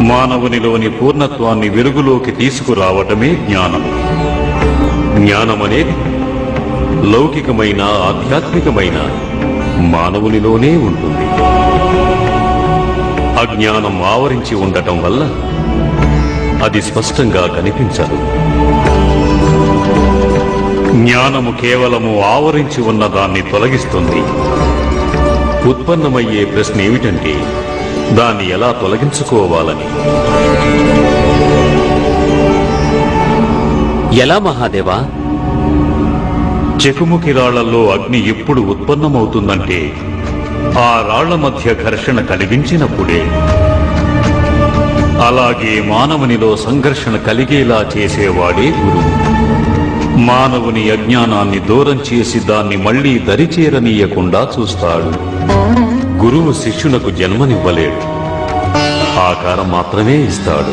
మానవునిలోని పూర్ణత్వాన్ని వెలుగులోకి తీసుకురావటమే జ్ఞానం. జ్ఞానం అనేది లౌకికమైన ఆధ్యాత్మికమైన మానవునిలోనే ఉంటుంది. అజ్ఞానం ఆవరించి ఉండటం వల్ల అది స్పష్టంగా కనిపించదు. జ్ఞానము కేవలము ఆవరించి ఉన్న దాన్ని తొలగిస్తుంది. ఉత్పన్నమయ్యే ప్రశ్న ఏమిటంటే దాన్ని ఎలా తొలగించుకోవాలని. ఎలా మహాదేవా? చెకుముకి రాళ్ళలో అగ్ని ఎప్పుడు ఉత్పన్నమవుతుందంటే ఆ రాళ్ళ మధ్య ఘర్షణ కలిగించినప్పుడే. అలాగే మానవునిలో సంఘర్షణ కలిగేలా చేసేవాడే గురువు. మానవుని అజ్ఞానాన్ని దూరం చేసి దాన్ని మళ్ళీ దరిచేరనీయకుండా చూస్తాడు. గురువు శిష్యునకు జన్మనివ్వలేడు. ఆకారం మాత్రమే ఇస్తాడు.